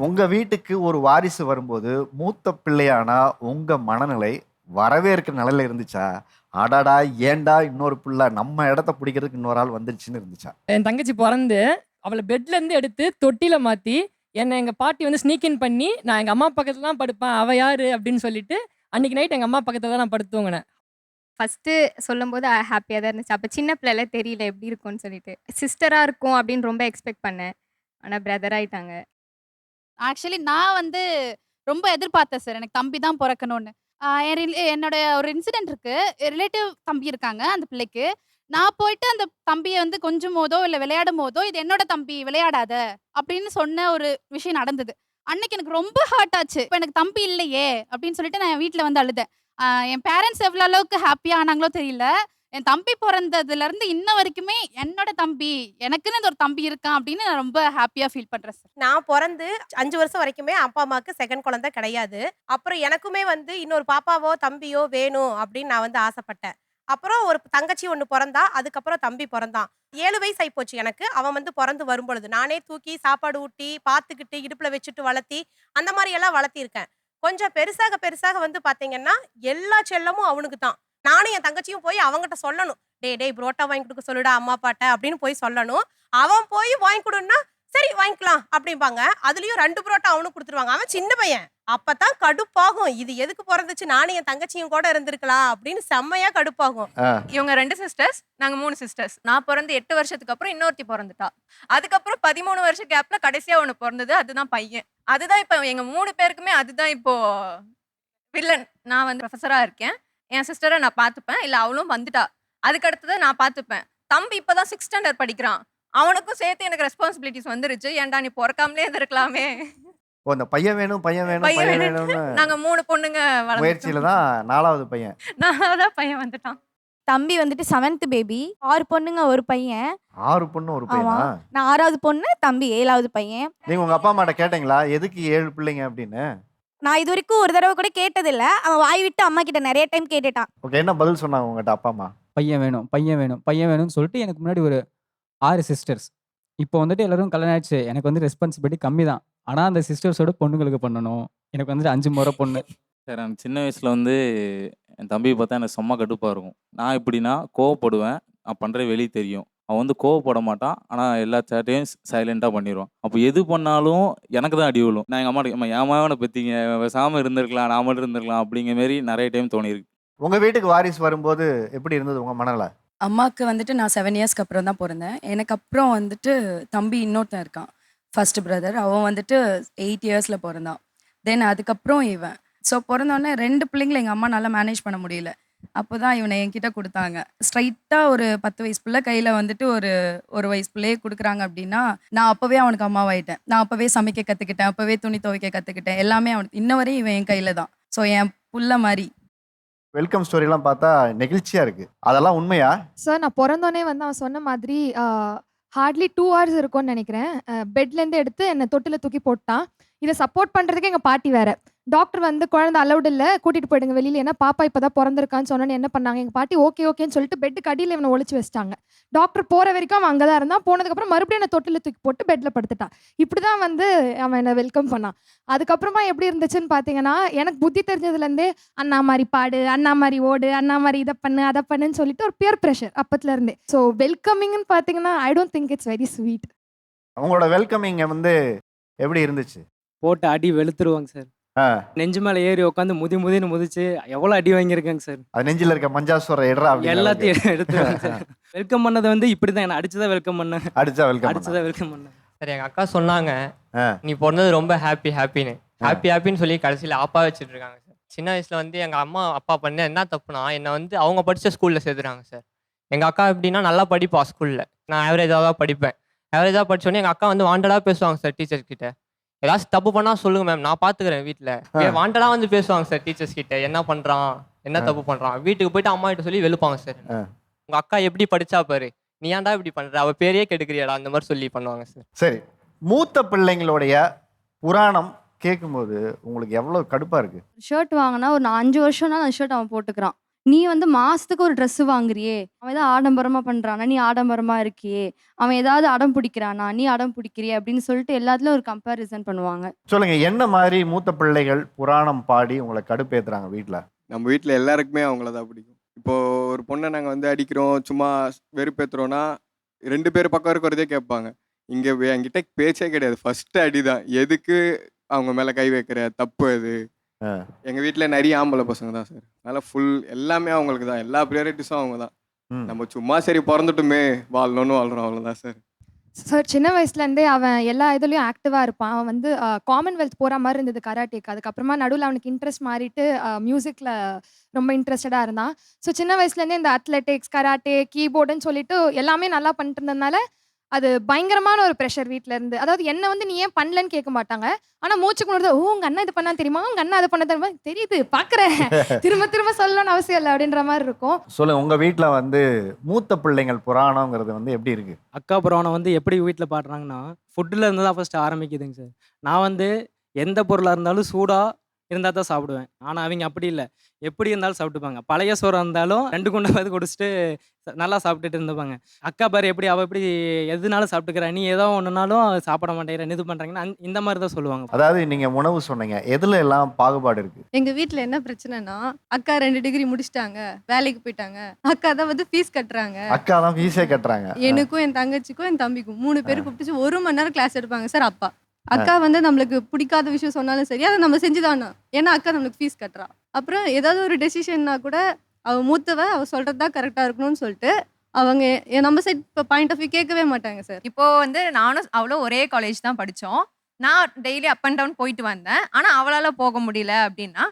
உங்க வீட்டுக்கு ஒரு வாரிசு வரும்போது மூத்த பிள்ளையானா உங்க மனநிலை வரவேற்கிற நிலையில இருந்துச்சா? அடாடா ஏன்டா இன்னொரு பிள்ளை? நம்ம இடத்த பிடிக்கிறதுக்கு இன்னொரு ஆள் வந்துருச்சுன்னு இருந்துச்சா? என் தங்கச்சி பிறந்து அவளை பெட்ல இருந்து எடுத்து தொட்டில மாத்தி என்னை எங்க பாட்டி வந்து ஸ்னீக் இன் பண்ணி நான் எங்க அம்மா பக்கத்துல தான் படுப்பேன். அவ யாரு? அப்படின்னு சொல்லிட்டு அன்னைக்கு நைட் எங்க அம்மா பக்கத்துல தான் நான் படுத்துவங்கினேன் ஃபஸ்ட்டு சொல்லும்போது ஹாப்பியாக தான் இருந்துச்சு. அப்போ சின்ன பிள்ளைல தெரியல எப்படி இருக்கும்னு சொல்லிட்டு. சிஸ்டராக இருக்கும் அப்படின்னு ரொம்ப எக்ஸ்பெக்ட் பண்ணேன். ஆனால் பிரதர் ஆயிட்டாங்க. ஆக்சுவலி நான் வந்து ரொம்ப எதிர்பார்த்தேன் சார் எனக்கு தம்பி தான் பிறக்கணும்னு. ஆஹ் என் ரிலே- என்னோட ஒரு இன்சிடென்ட் இருக்கு. ரிலேட்டிவ் தம்பி இருக்காங்க அந்த பிள்ளைக்கு. நான் போயிட்டு அந்த தம்பியை வந்து கொஞ்சம் போதோ இல்லை விளையாடும் போதோ இது என்னோட தம்பி விளையாடாத அப்படின்னு சொன்ன ஒரு விஷயம் நடந்தது. அன்னைக்கு எனக்கு ரொம்ப ஹர்ட் ஆச்சு. இப்போ எனக்கு தம்பி இல்லையே அப்படின்னு சொல்லிட்டு நான் என் வீட்டில் வந்து அழுதேன். ஆஹ் என் பேரண்ட்ஸ் எவ்வளோ அளவுக்கு ஹாப்பியாக ஆனாங்களோ தெரியல. என் தம்பி பிறந்ததுலேருந்து இன்ன வரைக்குமே என்னோட தம்பி எனக்குன்னு ஒரு தம்பி இருக்கான் அப்படின்னு நான் ரொம்ப ஹாப்பியாக ஃபீல் பண்ணுறேன் சார் நான் பிறந்து அஞ்சு வருஷம் வரைக்குமே அப்பா அம்மாவுக்கு செகண்ட் குழந்தை கிடையாது. அப்புறம் எனக்குமே வந்து இன்னொரு பாப்பாவோ தம்பியோ வேணும் அப்படின்னு நான் வந்து ஆசைப்பட்டேன். அப்புறம் ஒரு தங்கச்சி ஒன்று பிறந்தா அதுக்கப்புறம் தம்பி பிறந்தான். ஏழு வயசு ஆகிப்போச்சு எனக்கு. அவன் வந்து பிறந்து வரும்பொழுது நானே தூக்கி சாப்பாடு ஊட்டி பார்த்துக்கிட்டு இடுப்பில் வச்சுட்டு வளர்த்தி அந்த மாதிரி எல்லாம் வளர்த்திருக்கேன். கொஞ்சம் பெருசாக பெருசாக வந்து பார்த்தீங்கன்னா எல்லா செல்லமும் அவனுக்கு தான் நானும் என் தங்கச்சியும் போய் அவங்ககிட்ட சொல்லணும். டேய் டேய் புரோட்டா வாங்கி கொடுக்க சொல்லுடா அம்மா அப்பாட்ட அப்படின்னு போய் சொல்லணும். அவன் போய் வாங்கி கொடுன்னா சரி வாங்கிக்கலாம் அப்படிம்பாங்க. அதுலயும் ரெண்டு புரோட்டா அவனுக்கு கொடுத்துருவாங்க. அவன் சின்ன பையன். அப்பதான் கடுப்பாகும். இது எதுக்கு பிறந்துச்சு? நானும் என் தங்கச்சியும் கூட இருந்திருக்கலாம் அப்படின்னு செம்மையா கடுப்பாகும். இவங்க ரெண்டு சிஸ்டர்ஸ் நாங்க மூணு சிஸ்டர்ஸ் நான் பிறந்து எட்டு வருஷத்துக்கு அப்புறம் இன்னொருத்தி பிறந்துட்டா. அதுக்கப்புறம் பதிமூணு வருஷம் கேப்ல கடைசியா ஒண்ணு பிறந்தது அதுதான் பையன். அதுதான் இப்போ எங்க மூணு பேருக்குமே அதுதான் இப்போ வில்லன் நான் வந்து ப்ரொஃபஸரா இருக்கேன். என் சிஸ்டரை நான் பார்த்துப்பேன். இல்ல அவளும் வந்துட்டா. அதுக்கு அடுத்தது நான் பார்த்துப்பேன். தம்பி இப்பதான் சிக்ஸ் ஸ்டாண்டர்ட் படிக்கிறான். அவனுக்கும் சேர்த்து எனக்கு ரெஸ்பான்சிபிலிட்டிஸ் வந்துருச்சு. ஏன்டா நீ பிறக்காமலே இருந்திருக்கலாமே. ஓ இந்த பையன் வேணும் பையன் வேணும் பையன் பையன் வேணும். வேணும்னு நாங்க மூணு பொண்ணுங்க முயற்சியில தான் நாலாவது பையன். நான் பையன் வந்துட்டான். தம்பி வந்துட்டு செவன்த் பேபி ஆறு பொண்ணுங்க ஒரு பையன். ஆறு பொண்ணு ஒரு பையனா. நான் ஆறாவது பொண்ணு தம்பி ஏழாவது பையன். நீங்க உங்க அப்பா அம்மாட்ட கேட்டீங்களா? எதுக்கு ஏழு பிள்ளைங்க அப்படின்னு? நான் இது வரைக்கும் ஒரு தடவை கூட கேட்டதில்ல. அவன் வாய் விட்டு அம்மா கிட்ட நிறைய டைம் கேட்டுட்டான். ஓகே என்ன பதில் சொன்னாங்க உங்ககிட்ட அப்பா அம்மா? பையன் வேணும் பையன் வேணும் பையன் வேணும்னு சொல்லிட்டு எனக்கு முன்னாடி ஒரு ஆறு சிஸ்டர்ஸ் இப்போ வந்துட்டு எல்லாரும் கல்யாணம் ஆயிடுச்சு. எனக்கு வந்து ரெஸ்பான்சிபிலிட்டி கம்மி தான் ஆனால் அந்த சிஸ்டர்ஸோட பொண்ணுங்களுக்கு பண்ணணும். எனக்கு வந்துட்டு அஞ்சு முறை பொண்ணு. சார் எனக்கு சின்ன வயசில் வந்து என் தம்பியை பார்த்தா எனக்கு செம்ம கடுப்பாக இருக்கும். நான் எப்படின்னா கோவப்படுவேன். நான் பண்ணுற வெளியே தெரியும். அவன் வந்து கோவப்பட மாட்டான் ஆனால் எல்லா சேட்டையும் சைலண்ட்டாக பண்ணிடுவான் அப்போ எது பண்ணாலும் எனக்கு தான் அடி விழும். நான் எங்கள் அம்மாட்ட அம்மா ஏன் மாவனை பற்றிங்க பேசாமல் இருந்திருக்கலாம் நான் மட்டும் இருந்திருக்கலாம் அப்படிங்கிற மாரி நிறைய டைம் தோணியிருக்கு உங்க வீட்டுக்கு வாரிசு வரும்போது எப்படி இருந்தது உங்க மனநிலை? அம்மாவுக்கு வந்துட்டு நான் செவன் இயர்ஸ்க்கு அப்புறம் தான் பிறந்தேன். எனக்கு அப்புறம் வந்துட்டு தம்பி இன்னொருத்தன் இருக்கான். ஃபர்ஸ்ட் பிரதர் அவன் வந்துட்டு எயிட் இயர்ஸில் பிறந்தான். தென் அதுக்கப்புறம் இவன். ஸோ பிறந்தோடனே ரெண்டு பிள்ளைங்களை எங்கள் அம்மா நல்லா மேனேஜ் பண்ண முடியல. அப்போ தான் இவனை என்கிட்ட கொடுத்தாங்க. ஸ்ட்ரைட்டாக ஒரு பத்து வயசு பிள்ளை கையில் வந்துட்டு ஒரு ஒரு வயசு பிள்ளையே கொடுக்குறாங்க அப்படின்னா நான் அப்போவே அவனுக்கு அம்மாவாயிட்டேன். நான் அப்போவே சமைக்க கற்றுக்கிட்டேன் அப்போவே துணி துவைக்க கற்றுக்கிட்டேன் எல்லாமே அவனுக்கு இன்ன வரையும் இவன் என் கையில் தான். ஸோ என் புள்ள மாதிரி. வெல்கம் ஸ்டோரிலாம் பார்த்தா நெகிழ்ச்சியா இருக்கு. அதெல்லாம் உண்மையா? சார் நான் பிறந்தோன்னே வந்து அவன் சொன்ன மாதிரி ஹார்ட்லி டூ ஹவர்ஸ் இருக்கும்னு நினைக்கிறேன். பெட்லேருந்து எடுத்து என்னை தொட்டில் தூக்கி போட்டான். இதை சப்போர்ட் பண்ணுறதுக்கு எங்கள் பாட்டி வேற. டாக்டர் வந்து குழந்தை அலௌட் இல்லை கூட்டிகிட்டு போயிடுங்க வெளியில் ஏன்னா பாப்பா இப்போ தான் பிறந்திருக்கான்னு சொன்னோன்னு என்ன பண்ணாங்க? எங்கள் பாட்டி ஓகே ஓகேன்னு சொல்லிட்டு பெட்டுக்கு அடியில் இவனை ஒளிச்சு வச்சிட்டாங்க. டாக்டர் போகிற வரைக்கும் அவன் அங்கே தான் இருந்தான். போனதுக்கப்புறம் மறுபடியும் என்னை தொட்டில் தூக்கி போட்டு பெட்டில் படுத்துட்டான் இப்படி தான் வந்து அவன் என்னை வெல்கம் பண்ணான். அதுக்கப்புறமா எப்படி இருந்துச்சுன்னு பார்த்தீங்கன்னா எனக்கு புத்தி தெரிஞ்சதுலேருந்தே அண்ணா மாதிரி பாடு அண்ணா மாதிரி ஓடு அண்ணா மாதிரி இதை பண்ணு அதை பண்ணுன்னு சொல்லிட்டு ஒரு பியர் ப்ரெஷர் அப்பத்துல இருந்தே ஸோ வெல்கமிங்னு பார்த்தீங்கன்னா I don't think it's very sweet உங்களோட வெல்கமிங் வந்து எப்படி இருந்துச்சு? போட்டு அடி வெளுத்துருவாங்க சார். ஆ. நெஞ்சு மேலே ஏறி உட்காந்து முதி முதின்னு முதிச்சு எவ்வளோ அடி வாங்கியிருக்கேங்க சார். அது நெஞ்சில இருக்க மஞ்சாசுவர இடரா அப்படின்னு எல்லாத்தையும் எடுத்துருவாங்க சார் வெல்கம் பண்ணது வந்து இப்படி தான் என்ன அடிச்சுதான் வெல்கம் பண்ணேன். அடிச்சா வெல்கம் அடிச்சுதான் வெல்கம் பண்ணேன். சரி எங்கள் அக்கா சொன்னாங்க ஆ. நீ பிறந்தது ரொம்ப ஹாப்பி ஹாப்பின்னு ஹாப்பி ஹாப்பின்னு சொல்லி கடைசியில் ஆப்பா வச்சுட்டு இருக்காங்க சார். சின்ன வயசில் வந்து எங்கள் அம்மா அப்பா பண்ண என்ன தப்புனா என்னை வந்து அவங்க படித்த ஸ்கூலில் சேர்த்துறாங்க சார். எங்கள் அக்கா எப்படின்னா நல்லா படிப்பா ஸ்கூலில் நான் ஆவரேஜாக தான் படிப்பேன். ஆவரேஜாக படிச்சோடனே எங்கள் அக்கா வந்து வாண்டடாக பேசுவாங்க சார் டீச்சர்ஸ் கிட்ட. ஏதாச்சும் தப்பு பண்ணால் சொல்லுங்க மேம் நான் பார்த்துக்கிறேன் வீட்டில் வாண்டடாக வந்து பேசுவாங்க சார் டீச்சர்ஸ் கிட்ட. என்ன பண்ணுறான் என்ன தப்பு பண்ணுறான் வீட்டுக்கு போயிட்டு அம்மா கிட்ட சொல்லி வெளுப்பாங்க சார் ஆ. உங்கள் அக்கா எப்படி படிச்சா பாரு? நீ ஏன்டா இப்படி பண்ற? அவ பேரையே கெடுக்கிறியாடா? அந்த மாதிரி சொல்லி பண்ணுவாங்க சார் சரி. மூத்த பிள்ளைங்களுடைய புராணம் கேட்கும்போது உங்களுக்கு எவ்வளவு கடுப்பா இருக்கு? ஷர்ட் வாங்கினா ஒரு நான் அஞ்சு வருஷம்னா அந்த ஷர்ட் அவன் போட்டுக்கிறான். நீ வந்து மாசத்துக்கு ஒரு Dress வாங்குறியே. அவன் ஏதாவது ஆடம்பரமா பண்றானா? நீ ஆடம்பரமா இருக்கியே. அவன் ஏதாவது அடம் பிடிக்கிறானா? நீ அடம் பிடிக்கிறியே அப்படின்னு சொல்லிட்டு எல்லாத்துலயும் ஒரு கம்பேரிசன் பண்ணுவாங்க. சொல்லுங்க என்ன மாதிரி மூத்த பிள்ளைகள் புராணம் பாடி உங்களை கடுப்பேத்துறாங்க வீட்ல? நம்ம வீட்டில் எல்லாருக்குமே அவங்கள தான் பிடிக்கும். இப்போ ஒரு பொண்ணை நாங்கள் வந்து அடிக்கிறோம் சும்மா வெறுப்பேத்துறோம்னா ரெண்டு பேர் பக்கம் இருக்கிறதே கேட்பாங்க. இங்கே என்கிட்ட பேச்சே கிடையாது. ஃபர்ஸ்ட் அடி தான் எதுக்கு அவங்க மேலே கை வைக்கிற? தப்பு அது. எங்கள் வீட்டில் நிறைய ஆம்பளை பசங்க தான் சார். அதனால் ஃபுல் எல்லாமே அவங்களுக்கு தான். எல்லா ப்ரியாரிட்டிஸும் அவங்க தான். ம். நம்ம சும்மா சரி பிறந்துட்டுமே வாழணும்னு வாழ்கிறோம் அவ்வளோதான் சார். சார் சின்ன வயசுலேருந்தே அவன் எல்லா இதுலேயும் ஆக்டிவாக இருப்பான். அவன் வந்து காமன்வெல்த் போகிற மாதிரி இருந்தது கராட்டேக்கு அதுக்கப்புறமா நடுவில் அவனுக்கு இன்ட்ரெஸ்ட் மாறிட்டு மியூசிக்கில் ரொம்ப இன்ட்ரெஸ்டடாக இருந்தான். ஸோ சின்ன வயசுலேருந்தே இந்த அத்லெட்டிக்ஸ் கராட்டே கீபோர்டுன்னு சொல்லிட்டு எல்லாமே நல்லா பண்ணிட்டு இருந்ததுனால அது பயங்கரமான ஒரு ப்ரெஷர் வீட்ல இருந்து. அதாவது என்ன வந்து நீ ஏன் பண்ணலன்னு கேட்க மாட்டாங்க. ஆனால் மூச்சுக்கு முன்னாடி ஓ உங்கள் அண்ணா இது பண்ணா தெரியுமா? உங்கள் அண்ணா அதை பண்ண தெரியுமா? தெரியுது பார்க்குறேன் திரும்ப திரும்ப சொல்லணும்னு அவசியம் இல்லை அப்படின்ற மாதிரி இருக்கும். சொல்லுங்க உங்க வீட்ல வந்து மூத்த பிள்ளைங்கள் புராணங்கிறது வந்து எப்படி இருக்கு? அக்கா புராணம் வந்து எப்படி வீட்டில் பாடுறாங்கன்னா ஃபுட்டில் இருந்து தான் ஃபஸ்ட்டு ஆரம்பிக்குதுங்க சார். நான் வந்து எந்த பொருளாக இருந்தாலும் சூடாக இருந்தால் தான் சாப்பிடுவேன். ஆனால் அவங்க அப்படி இல்லை. எப்படி இருந்தாலும் சாப்பிட்டுப்பாங்க. பழைய சோறாக இருந்தாலும் ரெண்டு குண்டாவது குடிச்சிட்டு நல்லா சாப்பிட்டுட்டு இருந்துப்பாங்க. அக்கா பாரு எப்படி அவள் எப்படி எதுனாலும் சாப்பிட்டுக்கிறா? நீ ஏதோ ஒன்றுனாலும் சாப்பிட மாட்டேங்கிற இது பண்ணுறாங்கன்னா இந்த மாதிரி தான் சொல்லுவாங்க. அதாவது நீங்க உணவு சொன்னீங்க. எதுல எல்லாம் பாகுபாடு இருக்கு? எங்க வீட்ல என்ன பிரச்சனைனா அக்கா ரெண்டு டிகிரி முடிச்சிட்டாங்க வேலைக்கு போயிட்டாங்க. அக்கா தான் வந்து ஃபீஸ் கட்டுறாங்க. அக்கா தான் ஃபீஸே கட்டுறாங்க. எனக்கும் என் தங்கச்சிக்கும் என் தம்பிக்கும் மூணு பேர் கூப்பிட்டு ஒரு மணி நேரம் கிளாஸ் எடுப்பாங்க சார் அப்பா. அக்கா வந்து நம்மளுக்கு பிடிக்காத விஷயம் சொன்னாலும் சரி அதை நம்ம செஞ்சுதானா? ஏன்னா அக்கா நம்மளுக்கு ஃபீஸ் கட்டுறா. அப்புறம் ஏதாவது ஒரு டெசிஷன்னா கூட அவ மூத்தவ அவ சொல்றது தான் கரெக்டா இருக்கணும்னு சொல்லிட்டு அவங்க எ- நம்ம சைட் இப்போ பாயிண்ட் ஆஃப் வியூ கேட்கவே மாட்டாங்க சார் இப்போ வந்து நானும் அவளோ ஒரே காலேஜ் தான் படித்தோம் நான் டெய்லி அப் அண்ட் டவுன் போயிட்டு வந்தேன். ஆனால் அவளால் போக முடியல அப்படின்னா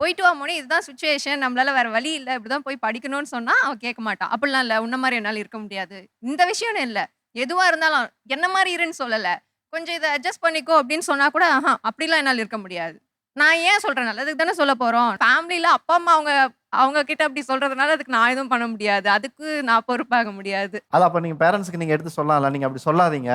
போயிட்டு வா மோனி இதுதான் சுச்சுவேஷன் நம்மளால வேற வழி இல்லை இப்படிதான் போய் படிக்கணும்னு சொன்னா அவ கேட்க மாட்டான் அப்படிலாம் இல்லை உன்ன மாதிரி என்னால் இருக்க முடியாது. இந்த விஷயம்னு இல்லை. எதுவா இருந்தாலும் என்ன மாதிரி இருன்னு சொல்லலை. கொஞ்சம் இதை அட்ஜஸ்ட் பண்ணிக்கோ அப்படின்னு சொன்னா கூட ஆஹா அப்படிலாம் என்னால் இருக்க முடியாது. நான் ஏன் சொல்றேன்? நல்லதுக்கு தானே சொல்ல போறோம். ஃபேமிலியில அப்பா அம்மா அவங்க அவங்க கிட்ட அப்படி சொல்றதுனால அதுக்கு நான் எதுவும் பண்ண முடியாது. அதுக்கு நான் பொறுப்பாக முடியாது. அது அப்ப நீங்க பேரண்ட்ஸ்க்கு நீங்க எடுத்து சொல்லலாம்ல நீங்க அப்படி சொல்லாதீங்க.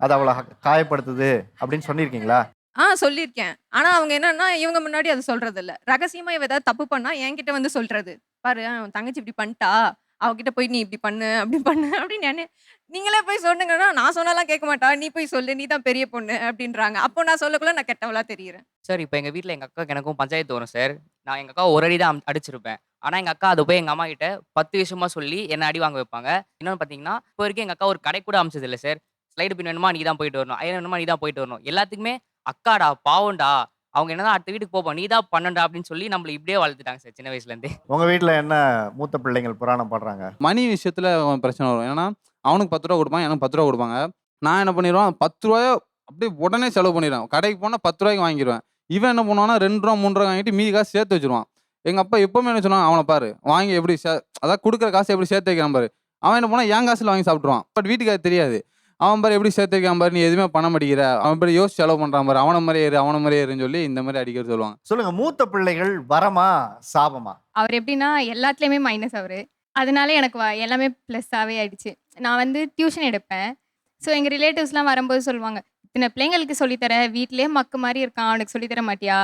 அது அவளை காயப்படுத்துது அப்படின்னு சொல்லியிருக்கீங்களா? ஆ சொல்லியிருக்கேன். ஆனா அவங்க என்னன்னா இவங்க முன்னாடி அது சொல்றது இல்ல ரகசியமா இவ ஏதாவது தப்பு பண்ணா என்கிட்ட வந்து சொல்றது. பாரு உன் தங்கச்சி இப்படி பண்ணிட்டா. அவகிட்ட போய் நீ இப்படி பண்ணு அப்படி பண்ணு அப்படின்னு நீங்களே போய் சொன்னீங்கன்னா நான் சொன்னாலாம் கேட்க மாட்டா. நீ போய் சொல்லு நீ தான் பெரிய பொண்ணு அப்படின்றாங்க. அப்போ நான் சொல்லக்குள்ள நான் கெட்டவளா தெரியுறேன். சார் இப்போ எங்கள் வீட்டில் எங்கள் அக்காவுக்கு எனக்கும் பஞ்சாயத்து வரும் சார். நான் எங்கள் அக்கா ஒரு அடி தான் அம்- அடிச்சிருப்பேன். ஆனால் எங்கள் அக்கா அது போய் எங்கள் அம்மா கிட்ட பத்து விஷயமா சொல்லி என்னை அடி வாங்க வைப்பாங்க. இன்னொன்று பார்த்தீங்கன்னா இப்போ வரைக்கும் எங்கள் அக்கா ஒரு கடை கூட அமைச்சது இல்லை சார். ஸ்லைடு பின் வேணுமா நீ தான் போயிட்டு வரணும். ஐயன் வேணுமா நீ தான் போயிட்டு வரணும். எல்லாத்துக்குமே அக்காடா பாவம்டா. அவங்க என்னதான் அடுத்த வீட்டுக்கு போப்பா நீ தான் பண்ணண்டா அப்படின்னு சொல்லி நம்மளை இப்படியே வளர்த்துட்டாங்க சார் சின்ன வயசுலேருந்தே உங்க வீட்ல என்ன மூத்த பிள்ளைங்கள் புராணம் பாடுறாங்க? மணி விஷயத்துல அவன் பிரச்சனை வரும். ஏன்னா அவனுக்கு பத்து ரூபா கொடுப்பான் எனக்கு பத்து ரூபா கொடுப்பாங்க. நான் என்ன பண்ணிடுவேன் பத்து ரூபாய அப்படியே உடனே செலவு பண்ணிடுவேன் கடைக்கு போனால் பத்து ரூபாய்க்கு வாங்கிடுவேன் இவன் என்ன பண்ணுவான்னா ரெண்டு ரூபா மூணு ரூபா வாங்கிட்டு மீதி காசு சேர்த்து வச்சிருவான். எங்க அப்பா எப்பவுமே என்ன சொன்னான் அவனை பாரு வாங்கி எப்படி சே அதாவது கொடுக்குற காசு எப்படி சேர்த்து வைக்கிறான் பாரு. அவன் என்ன பண்ணா என் காசுல வாங்கி சாப்பிட்ருவான் பட் வீட்டுக்கு அது தெரியாது. அவன் பாரு எப்படி சேர்த்து வைக்காம பாரு நீ எதுவுமே பண்ண மாட்டேங்கிற. அவன் பாரு யோசிச்சு செலவு பண்றான் பாரு. அவன மாதிரியே இரு அவன மாதிரியே இருன்னு சொல்லி இந்த மாதிரி அடிக்கிறது சொல்லுவாங்க. சொல்லுங்க மூத்த பிள்ளைகள் வரமா சாபமா? அவர் எப்படின்னா எல்லாத்துலேயுமே மைனஸ் அவர். அதனால எனக்கு வ- எல்லாமே ப்ளஸ்ஸாகவே ஆயிடுச்சு. நான் வந்து டியூஷன் எடுப்பேன். ஸோ எங்கள் ரிலேட்டிவ்ஸ்லாம் வரும்போது சொல்லுவாங்க இத்தனை பிள்ளைங்களுக்கு சொல்லித்தர வீட்டிலே மக்கு மாதிரி இருக்கான் அவனுக்கு சொல்லித்தர மாட்டியா?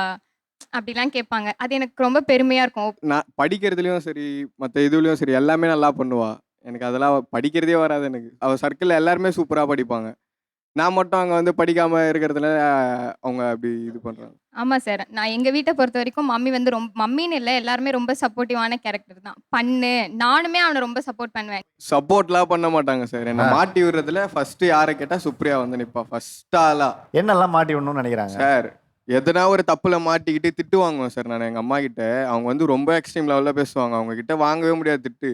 அப்படிலாம் கேட்பாங்க. அது எனக்கு ரொம்ப பெருமையாக இருக்கும். நான் படிக்கிறதுலையும் சரி மற்ற இதுலேயும் சரி எல்லாமே நல்லா பண்ணுவா. எனக்கு அதெல்லாம் படிக்கிறதே வராது எனக்கு. அவள் சர்க்கிளில் எல்லாருமே சூப்பராக படிப்பாங்க. நான் மட்டும் அங்கே வந்து படிக்காமல் இருக்கிறதுல அவங்க அப்படி இது பண்ணுறாங்க ஆமாம் சார். நான் எங்கள் வீட்டை பொறுத்த வரைக்கும் மம்மி வந்து ரொம்ப மம்மின்னு இல்லை எல்லாருமே ரொம்ப சப்போர்ட்டிவான கேரக்டர் தான். பண்ணு நானுமே அவனை ரொம்ப சப்போர்ட் பண்ணுவேன். சப்போர்ட்லாம் பண்ண மாட்டாங்க சார். என்னை. மாட்டி விடுறதுல ஃபர்ஸ்ட் யாரை கேட்டால் சுப்ரியா வந்து நிற்பா ஃபர்ஸ்ட் ஆளா. என்னெல்லாம் மாட்டி விடணும்னு நினைக்கிறாங்க? சார் எதனா ஒரு தப்புல மாட்டிக்கிட்டு திட்டு வாங்குவேன் சார். நான் எங்கள் அம்மா கிட்ட அவங்க வந்து ரொம்ப எக்ஸ்ட்ரீம் லெவலில் பேசுவாங்க. அவங்க கிட்ட வாங்கவே முடியாது திட்டு.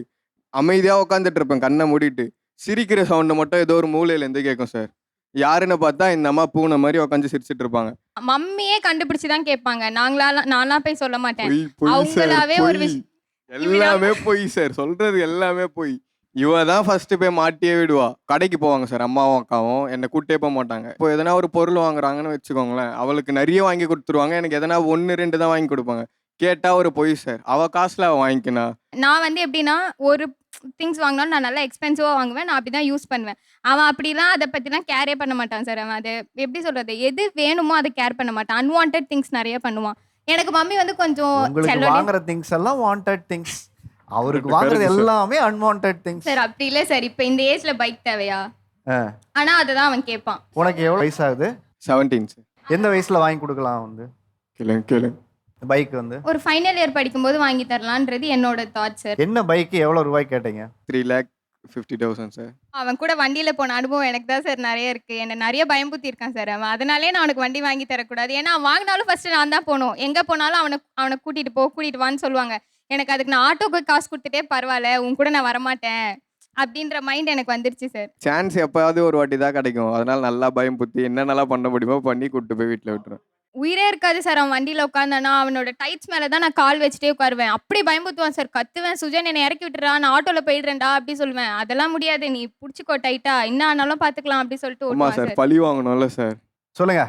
அமைதியாக உட்காந்துட்டு இருப்பேன் கண்ணை மூடிட்டு. சிரிக்கிற சவுண்டு மட்டும் ஏதோ ஒரு மூலையிலேருந்து கேட்கும் சார். யாருன்னு பார்த்தா இந்த அம்மா பூனை மாதிரி உட்காந்து சிரிச்சிட்டு இருப்பாங்க மம்மியே கண்டுபிடிச்சு தான் கேட்பாங்க. நாங்களாலாம் நான்லாம் போய் சொல்ல மாட்டேன். பொய் பொய் சார் அவங்களாவே ஒரு பொய் விஷயம் எல்லாமே பொய் சார் சொல்றது எல்லாமே பொய். இவ தான் ஃபர்ஸ்ட் போய் மாட்டியே விடுவா. கடைக்கு போவாங்க சார் அம்மாவும் அக்காவும். என்னை கூட்டே போக மாட்டாங்க. இப்போ எதனா ஒரு பொருள் வாங்குறாங்கன்னு வச்சுக்கோங்களேன் அவளுக்கு நிறைய வாங்கி கொடுத்துருவாங்க. எனக்கு எதனா ஒன்று ரெண்டு தான் வாங்கி கொடுப்பாங்க. கேட்டா ஒரு பொய் சார். அவ காசுல அவ வாங்கிக்கினா? நான் வந்து எப்படின்னா ஒரு திங்ஸ் வாங்கினாலும் நான் நல்லா எக்ஸ்பென்சிவாக வாங்குவேன். நான் அப்படி தான் யூஸ் பண்ணுவேன். அவன் அப்படிலாம் அதை பற்றிலாம் கேரே பண்ண மாட்டான் சார். அவன் அது எப்படி சொல்கிறது எது வேணுமோ அதை கேர் பண்ண மாட்டான். அன்வான்ட் திங்ஸ் நிறைய பண்ணுவான். எனக்கு மம்மி வந்து கொஞ்சம் உங்களுக்கு செல்லோடி வாங்குற திங்ஸ் எல்லாம் வாண்டட் திங்ஸ் அவருக்கு வாங்குறது. எல்லாமே அன்வான்ட் திங்ஸ் சார் அப்படி இல்லை சார். இப்போ இந்த ஏஜ்ல பைக் தேவையா? ஆனா அதை தான் அவன் கேட்பான். உனக்கு எவ்வளோ வயசாகுது? Seventeen sir. எந்த வயசுல வாங்கி கொடுக்கலாம் வந்து? கேளுங்க கேளுங்க. பைக் வந்து? ஒரு ஃபைனல் இயர் படிக்கும்போது வாங்கி தரலான்றது என்னோட தாட் சார் என்ன பைக்கு எவ்வளோ ரூபாய் கேட்டீங்க? Three lakh fifty thousand sir அவன் கூட வண்டியில போன அனுபவம் எனக்கு தான் சார் நிறைய இருக்கு. என்ன நிறைய பயம்புத்தி இருக்கான் சார் அவன் அதனாலே நான் அவனுக்கு வண்டி வாங்கி தரக்கூடாது. ஏன்னா அவன் வாங்கினாலும் ஃபர்ஸ்ட் நான் தான் போகணும். எங்க போனாலும் அவனை அவனை கூட்டிட்டு போ கூட்டிட்டு வான்னு சொல்லுவாங்க. எனக்கு அதுக்கு நான் ஆட்டோக்கு காசு கொடுத்துட்டே பரவாயில்ல உன் கூட நான் வரமாட்டேன் அப்படின்ற மைண்ட் எனக்கு வந்துருச்சு சார் சான்ஸ் எப்போயாவது ஒரு வாட்டி தான் கிடைக்கும். அதனால நல்லா பயம் புத்தி என்னென்னலாம் பண்ண முடியுமோ பண்ணி கூப்பிட்டு போய் வீட்டில் விட்டுருவேன். உயிரே இருக்காது சார் அவன் வண்டியில உட்காந்தானா அவனோட டைட்ஸ் மேல தான் நான் கால் வச்சுட்டே உட்காருவேன். அப்படி பயம்புத்துவான் சார். கத்துவேன் சுஜன் என்னை இறக்கி விட்டுறா நான் ஆட்டோல போயிடுறேன்டா அப்படி சொல்லுவேன். அதெல்லாம் முடியாது நீ புடிச்சுக்கோ டைட்டா என்ன ஆனாலும் பாத்துக்கலாம் அப்படி சொல்லிட்டு சார் சார். பழி வாங்கணும்ல சார். சொல்லுங்க.